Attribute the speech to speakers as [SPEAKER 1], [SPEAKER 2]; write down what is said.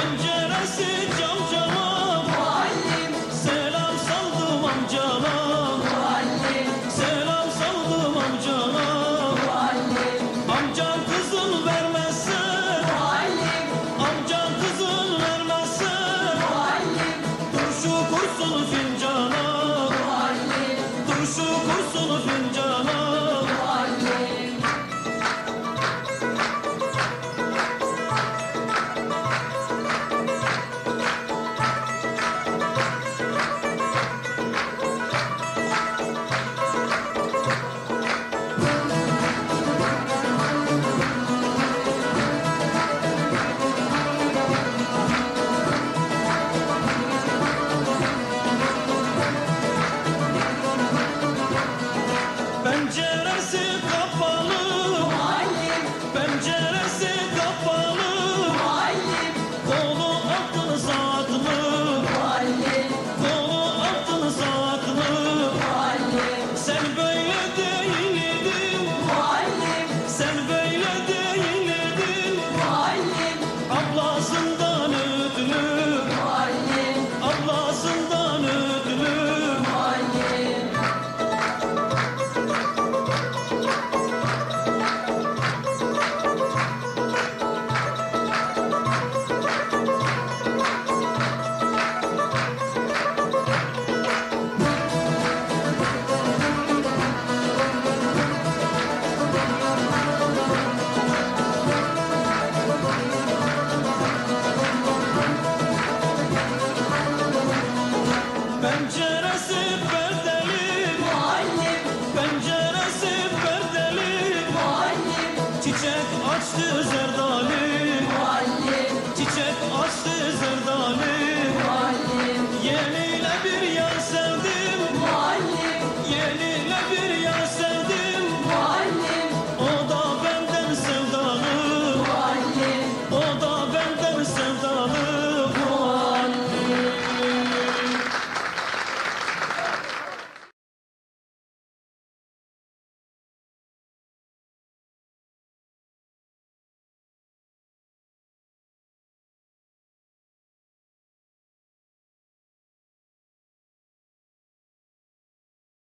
[SPEAKER 1] Jim.
[SPEAKER 2] Çiçek
[SPEAKER 1] açtı zerdali.
[SPEAKER 2] Muallim
[SPEAKER 1] Çiçek açtı zerdali.